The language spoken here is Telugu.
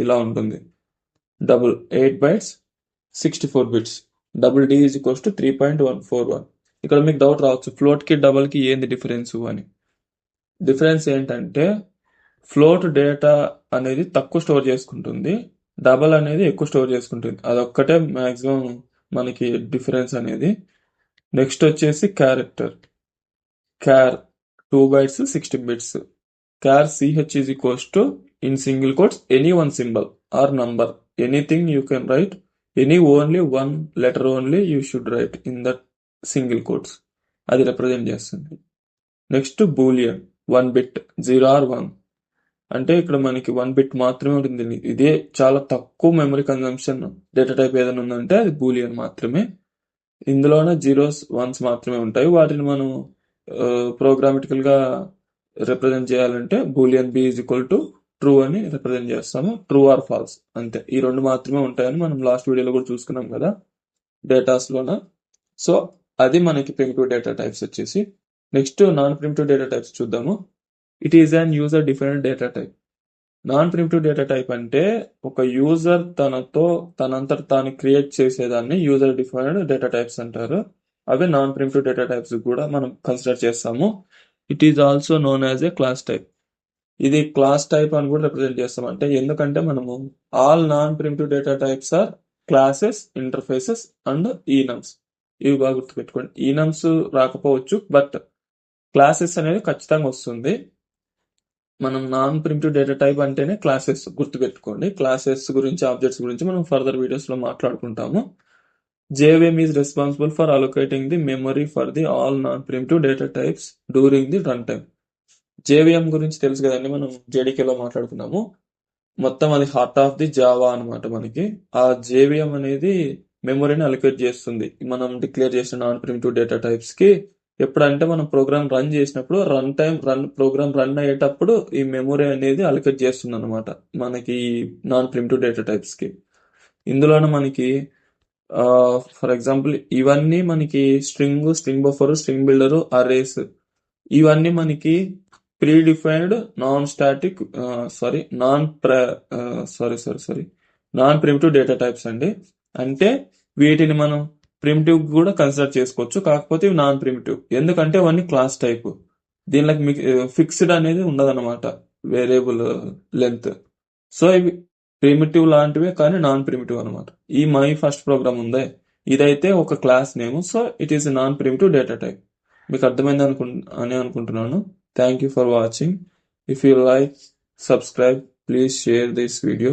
ఇలా ఉంటుంది. Double eight bytes sixty four bits double D is equals to three point one four one ఇక్కడ మీకు డౌట్ రావచ్చు. ఫ్లోట్కి డబల్కి ఏంది డిఫరెన్స్ అని. డిఫరెన్స్ ఏంటంటే ఫ్లోట్ డేటా అనేది తక్కువ స్టోర్ చేసుకుంటుంది. డబల్ అనేది ఎక్కువ స్టోర్ చేసుకుంటుంది. అదొక్కటే మ్యాక్సిమం మనకి డిఫరెన్స్ అనేది. నెక్స్ట్ వచ్చేసి character char two bytes sixty bits char C H is equals to in single quotes any one symbol or number anything you can write any only one letter only you should write in that single quotes అది రిప్రజెంట్ చేస్తుంది. Next boolean one bit zero or one అంటే ఇక్కడ మనకి వన్ బిట్ మాత్రమే ఉంటుంది. ఇదే చాలా తక్కువ మెమరీ కన్జంప్షన్ డేటా టైప్ ఏదైనా ఉందంటే అది బూలియన్ మాత్రమే. ఇందులోనే జీరోస్ వన్స్ మాత్రమే ఉంటాయి. వాటిని మనం uh, ప్రోగ్రామటికల్గా రిప్రజెంట్ చేయాలంటే boolean B is equal to true అని రిప్రజెంట్ చేస్తాము. ట్రూ ఆర్ ఫాల్స్ అంతే. ఈ రెండు మాత్రమే ఉంటాయని మనం లాస్ట్ వీడియోలో కూడా చూసుకున్నాం కదా. డేటాస్ లోన. సో అది మనకి ప్రిమిటివ్ డేటా టైప్స్ వచ్చేసి. Next non primitive data types చూద్దాము. It is an user different data type non primitive data type అంటే ఒక యూజర్ తనతో తనంతట తాను క్రియేట్ చేసేదాన్ని యూజర్ డిఫైన్డ్ డేటా టైప్స్ అంటారు. అవి నాన్ ప్రిమిటివ్ డేటా టైప్స్ కూడా మనం కన్సిడర్ చేస్తాము. It is also known as a class type ఇది క్లాస్ టైప్ అని కూడా రిప్రజెంట్ చేస్తాం. అంటే ఎందుకంటే మనము all non primitive data types are classes interfaces and enums ఇవి బాగా గుర్తుపెట్టుకోండి. ఈనమ్స్ రాకపోవచ్చు బట్ క్లాసెస్ అనేది ఖచ్చితంగా వస్తుంది. మనం నాన్ ప్రింటివ్ డేటా టైప్ అంటేనే క్లాసెస్ గుర్తుపెట్టుకోండి. క్లాసెస్ గురించి ఆబ్జెక్ట్స్ గురించి మనం ఫర్దర్ వీడియోస్లో మాట్లాడుకుంటాము. JVM is responsible for allocating the memory for the all non-primitive data types during the runtime. JVM గురించి తెలుసు కదండి మనం జేడీకేలో మాట్లాడుకున్నాము. మొత్తం అది హార్ట్ ఆఫ్ ది జావా అన్నమాట మనకి. ఆ జేవిఎం అనేది మెమొరీని అలొకేట్ చేస్తుంది. మనం డిక్లేర్ చేసిన నాన్ ప్రిమిటివ్ డేటా టైప్స్కి ఎప్పుడంటే మనం ప్రోగ్రామ్ రన్ చేసినప్పుడు run time run program run అయ్యేటప్పుడు ఈ మెమొరీ అనేది అలొకేట్ చేస్తుంది అనమాట మనకి నాన్ ప్రిమిటివ్ డేటా టైప్స్కి. ఇందులోనే మనకి ఫర్ ఎగ్జాంపుల్ ఇవన్నీ మనకి string string buffer string builder arrays ఇవన్నీ మనకి predefined non static sorry non sorry sorry sorry non primitive data types అండి. అంటే వీటిని మనం ప్రిమిటివ్ కూడా కన్సిడర్ చేసుకోవచ్చు కాకపోతే ఇవి నాన్ ప్రిమిటివ్ ఎందుకంటే అవన్నీ క్లాస్ టైప్ దీనిలోకి ఫిక్స్డ్ అనేది ఉండదన్నమాట వేరియబుల్ లెంత్ సో ఇవి ప్రిమిటివ్ లాంటివే కానీ నాన్ ప్రిమిటివ్ అనమాట ఈ మై ఫస్ట్ ప్రోగ్రామ్ ఉందే. ఇదైతే ఒక class name. So it is non primitive data type మీకు అర్థమైంది అనుకు అని అనుకుంటున్నాను. Thank you for watching. If you like, subscribe, please share this video.